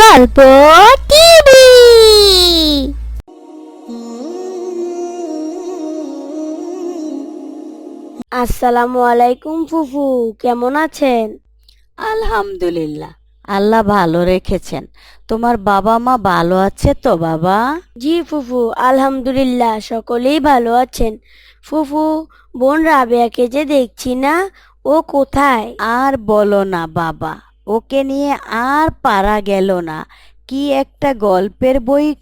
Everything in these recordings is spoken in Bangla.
গল্প টিভি। আসসালামু আলাইকুম ফুফু কেমন আছেন? আলহামদুলিল্লাহ আল্লাহ ভালো রেখেছেন। তোমার বাবা মা ভালো আছে তো বাবা? জি ফুফু আলহামদুলিল্লাহ সকলেই ভালো আছেন। ফুফু বোন রাবেয়াকে যে দেখছি না ও কোথায়? আর বলো না বাবা ওকে নিয়ে আর পারা গেল না। কি একটা গল্পের বই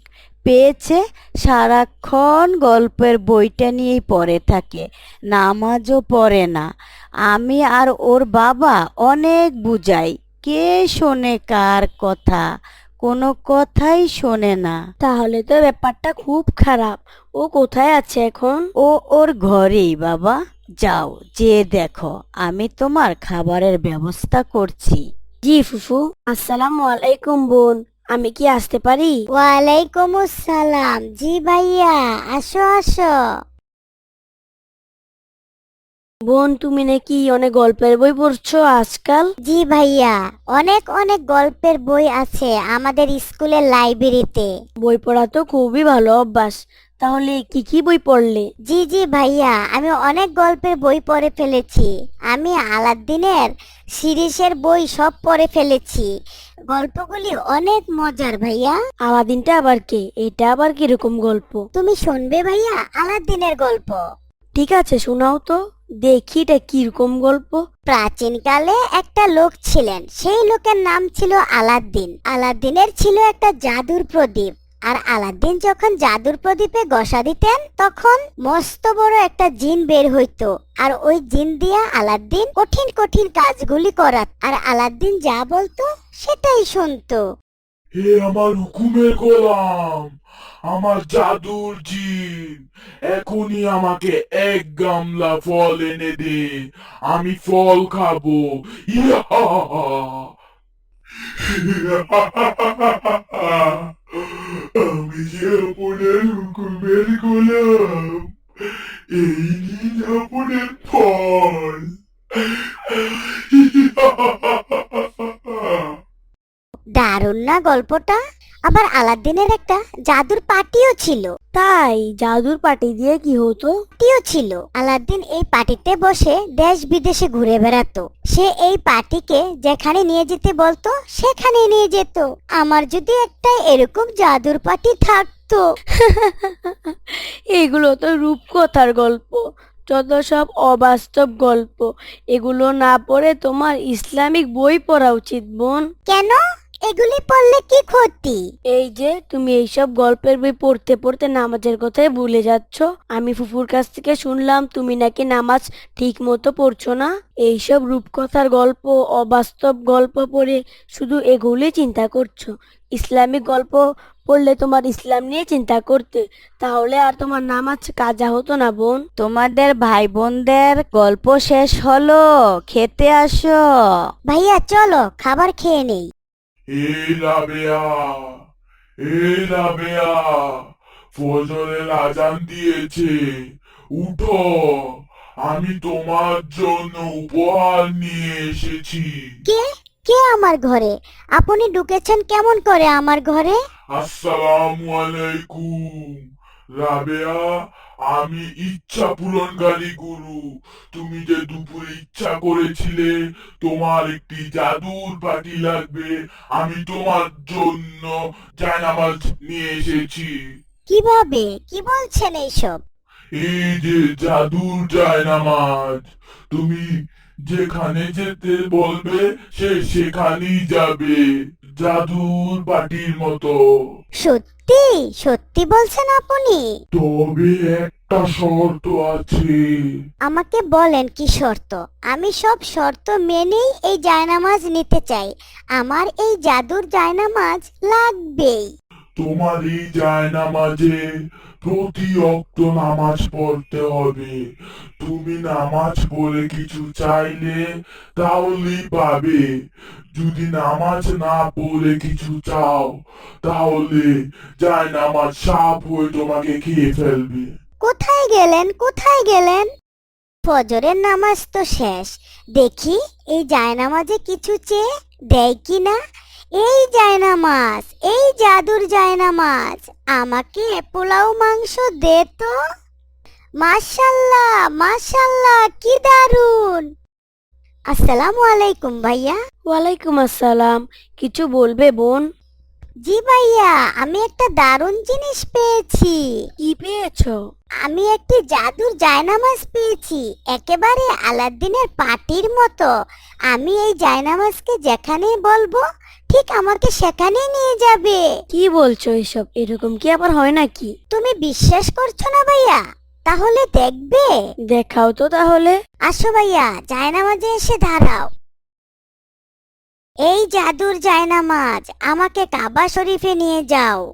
পেয়েছে? সারাক্ষণ গল্পের বইটা নিয়েই পড়ে থাকে নামাজও পড়ে না। আমি আর ওর বাবা অনেক বুঝাই কে শোনে কার কথা? কোনো কথাই শোনে না। তাহলে তো ব্যাপারটা খুব খারাপ। ও কোথায় আছে এখন? ও ওর ঘরেই বাবা। যাও যে দেখো। আমি তোমার খাবারের ব্যবস্থা করছি। জি, ফুফু। আসসালামু আলাইকুম, বোন। আমি কি আসতে পারি? ওয়ালাইকুম আসসালাম। জি ভাইয়া, আসো আসো। বোন তুমি নাকি অনেক গল্পের বই পড়ছো আজকাল? জি ভাইয়া অনেক অনেক গল্পের বই আছে আমাদের স্কুলের লাইব্রেরিতে। বই পড়া তো খুবই ভালো অভ্যাস। তাহলে কি কি বই পড়লে? জি জি ভাইয়া আমি অনেক গল্পের বই পড়ে ফেলেছি। আমি আলাদ্দিনের সিরিজের বই সব পড়ে ফেলেছি। গল্পগুলি অনেক মজার ভাইয়া। আলাদিনটা আবার কে? এটা আবার কীরকম গল্প? তুমি শুনবে ভাইয়া আলাদ্দিনের গল্প। ঠিক আছে শোনাও তো। দেখি এটা কীরকম গল্প। প্রাচীনকালে একটা লোক ছিলেন। সেই লোকের নাম ছিল আলাদ্দিন। আলাদ্দিনের ছিল একটা জাদুর প্রদীপ। আর আলাদ্দিন যখন জাদুর প্রদীপে গসা দিতেন, তখন মস্ত বড় একটা জিন বের হইতো। আর ওই জিন দিয়া আলাদ্দিন কঠিন কঠিন কাজগুলি করাত। আর আলাদ্দিন যা বলতো, সেটাই শুনতো। হে আমার হুকুমের গোলাম! আমার জাদুর জিন এখনই আমাকে এক গামলা ফল এনে দে, আমি ফল খাব! আমি যে এই নিন আপনার ফল দারুণ না গল্পটা আবার আলাদ্দিনের একটা জাদুর পার্টিও ছিল। তাই জাদুর পার্টি দিয়ে কি হতো? পার্টিও ছিল। আলাদ্দিন এই পার্টিতে বসে দেশ বিদেশে ঘুরে বেড়াতো। সে এই পার্টিকে যেখানে নিয়ে যেতে বলতো সেখানে নিয়ে যেত। আমার যদি একটা এরকম জাদুর পার্টি থাকতো। এগুলো তো রূপকথার গল্প যত সব অবাস্তব গল্প। এগুলো না পড়ে তোমার ইসলামিক বই পড়া উচিত বোন। কেন? এগুলি পড়লে কি ক্ষতি? এই যে তুমি এইসব গল্পের বই পড়তে পড়তে নামাজের কথাই ভুলে যাচ্ছ। আমি ফুফুর কাছ থেকে শুনলাম তুমি নাকি নামাজ ঠিক মতো পড়ছো না। এইসব রূপকথার গল্প অবাস্তব গল্প পড়ে শুধু এগুলি চিন্তা করছ। ইসলামিক গল্প পড়লে তোমার ইসলাম নিয়ে চিন্তা করতে তাহলে আর তোমার নামাজ কাজা হতো না বোন। তোমাদের ভাই বোনদের গল্প শেষ হলো খেতে আসো। ভাইয়া চলো খাবার খেয়ে নেই। এই রাবেয়া রাবেয়া ফজরের আজান দিয়েছে। উঠো আমি তোমার জন্য উপহার নিয়ে এসেছি। কে? কে আমার ঘরে? আপনি ঢুকেছেন কেমন করে আমার ঘরে? আসসালামু আলাইকুম রাবেয়া আমি ইচ্ছা পূরণকারী গুরু। তুমি যে দুপুরে ইচ্ছা করেছিলে তোমার একটি জাদুর পাটি লাগবে। আমি তোমার জন্য জায়নামাজ নিয়ে এসেছি। কীভাবে? কি বলছেন এইসব? এই যে জাদুর জায়নামাজ তুমি যেখানে যেতে বলবে সে সেখানেই যাবে। জাদুর পাটির মতো। সত্যি? সত্যি বলছেন আপনি? তবে একটা শর্ত আছে। আমাকে বলেন কি শর্ত? আমি সব শর্ত মেনেই এই জায়নামাজ নিতে চাই। আমার এই জাদুর জায়নামাজ লাগবেই। তোমার এই জায়নামাজে প্রতি অক্ত নামাজ পড়তে হবে। তুমি নামাজ পড়ে কিছু চাইলে তাহলেই পাবে। যদি নামাজ না পড়ে কিছু চাও তাহলে জায়নামাজ সাপ হয়ে তোমাকে খেয়ে ফেলবে। কোথায় গেলেন কোথায় গেলেন? ফজরের নামাজ তো শেষ। দেখি এই জায়নামাজে কিছু চেয়ে দেয় কি না? এই জায়নামাজ এই জাদুর জায়নামাজ আমাকে পোলাও মাংস দে তো। মাশাল্লাহ মাশাল্লাহ কি দারুণ আসসালামু আলাইকুম ভাইয়া। ওয়ালাইকুম আসসালাম। কিছু বলবে বোন? জি ভাইয়া আমি একটা দারুণ জিনিস পেয়েছি। কি পেয়েছ? আমি একটি জাদুর জায়নামাজ পেয়েছি একেবারে আলাদ্দিনের পাটির মতো। আমি এই জায়নামাজকে যেখানে বলব ঠিক আমাকে সেখানেই নিয়ে যাবে। কি বলছো এসব? এরকম কি আবার হয় নাকি? তুমি বিশ্বাস করছ না ভাইয়া? তাহলে দেখবে। দেখাও তো তাহলে। আসো ভাইয়া জায়নামাজে এসে দাঁড়াও। এই জাদুর জায়নামাজ আমাকে কাবা শরীফে নিয়ে যাও।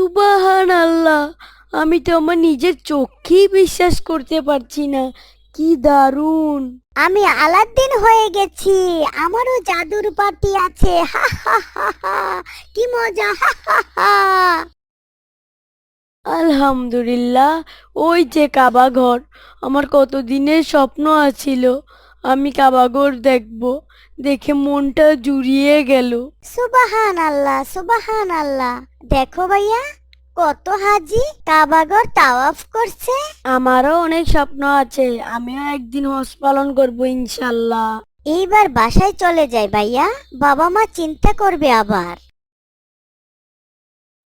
সুবাহান আল্লাহ আমি তো আমার নিজের চোখেই বিশ্বাস করতে পারছি না। কি দারুণ। আমি আলাদ্দিন হয়ে গেছি। আমারও জাদুর পাটি আছে। হা হা হা হা। কি মজা হা হা হা। আলহামদুলিল্লাহ ওই যে কাবা ঘর। আমার কতদিনের স্বপ্ন আছিল। আমি কাবাগর দেখব। দেখে মনটা জুড়িয়ে গেল। সুবাহান আল্লাহ সুবাহান আল্লাহ দেখো ভাইয়া কত হাজি কাবাগর তাওয়াফ করছে। আমারও অনেক স্বপ্ন আছে আমিও একদিন হজ পালন করব ইনশাল্লাহ। এইবার বাসায় চলে যাই ভাইয়া বাবা মা চিন্তা করবে আবার।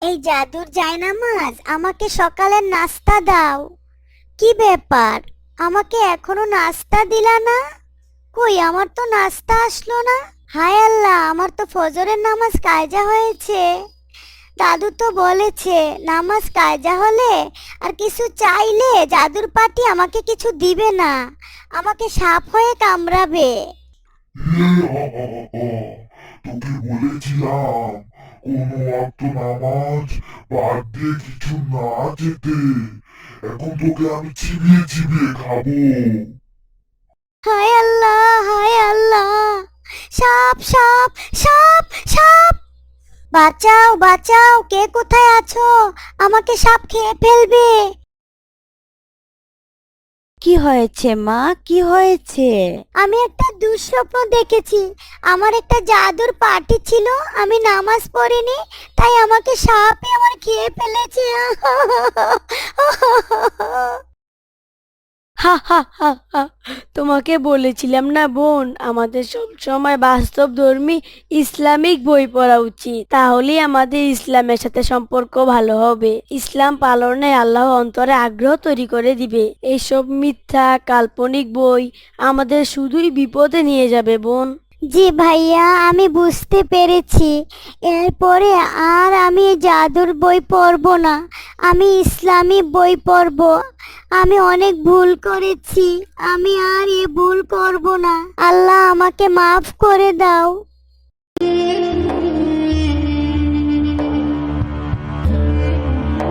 এই জাদুর জায়নামাজ আমাকে সকালের নাস্তা দাও। কি ব্যাপার? আমাকে এখনও নাস্তা দিলা না? কই আমার তো নাস্তা আসলো না। হায় আল্লাহ আমার তো ফজরের নামাজ কায়জা হয়েছে। দাদু তো বলেছে নামাজ কায়জা হলে আর কিছু চাইলে জাদুর পাটি আমাকে কিছু দিবে না। আমাকে সাপ হয়ে কামড়াবে। তোকে বলেছিলাম কোনো নামাজ বাদ দিয়ে কিছু না যেতে এখন তোকে আমি চিবিয়ে চিবিয়ে খাব। হায় আল্লাহ হায় আল্লাহ। সাপ সাপ সাপ সাপ। বাঁচাও বাঁচাও কে কোথায় আছো? আমাকে সাপ খেয়ে ফেলবে। কি হয়েছে মা? কি হয়েছে? আমি একটা দুঃস্বপ্ন দেখেছি। আমার একটা জাদুর পার্টি ছিল আমি নামাজ পড়িনি তাই আমাকে সাপে আমার খেয়ে ফেলেছে। হা হা হা হা। তোমাকে বলেছিলাম না বোন, আমাদের সব সময় বাস্তব ধর্মী ইসলামিক বই পড়া উচিত। তাহলেই আমাদের ইসলামের সাথে সম্পর্ক ভালো হবে। ইসলাম পালনে আল্লাহ অন্তরে আগ্রহ তৈরি করে দিবে। এইসব মিথ্যা, কাল্পনিক বই আমাদের শুধুই বিপদে নিয়ে যাবে বোন। জি ভাইয়া, আমি বুঝতে পেরেছি। এরপরে আর আমি জাদুর বই পড়ব না। আমি ইসলামী বই পড়ব। আমি অনেক ভুল করেছি। আমি আর এ ভুল করব না। আল্লাহ আমাকে মাফ করে দাও।